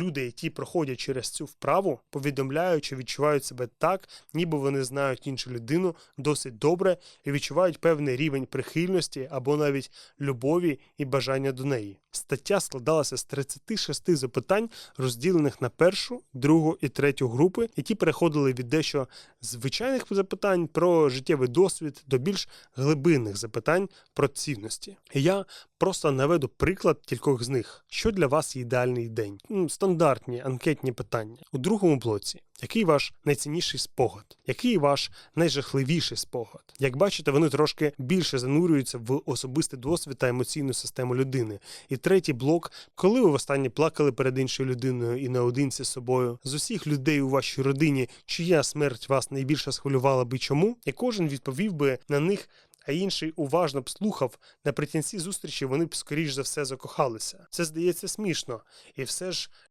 люди, які проходять через цю вправу, повідомляють, що відчувають себе так, ніби вони знають іншу людину досить добре і відчувають певний рівень прихильності або навіть любові і бажання до неї. Стаття складалася з 36 запитань, розділених на першу, другу і третю групи, які переходили від дещо звичайних запитань про життєвий досвід до більш глибинних запитань про цінності. Я просто наведу приклад кількох з них. Що для вас є ідеальний день? Стандартні анкетні питання. У другому блоці. Який ваш найцінніший спогад? Який ваш найжахливіший спогад? Як бачите, вони трошки більше занурюються в особистий досвід та емоційну систему людини. І третій блок, коли ви востаннє плакали перед іншою людиною і наодинці з собою, з усіх людей у вашій родині, чия смерть вас найбільше схвилювала би чому? І кожен відповів би на них. А інший уважно б слухав, наприкінці зустрічі вони б скоріш за все закохалися. Це здається смішно, і все ж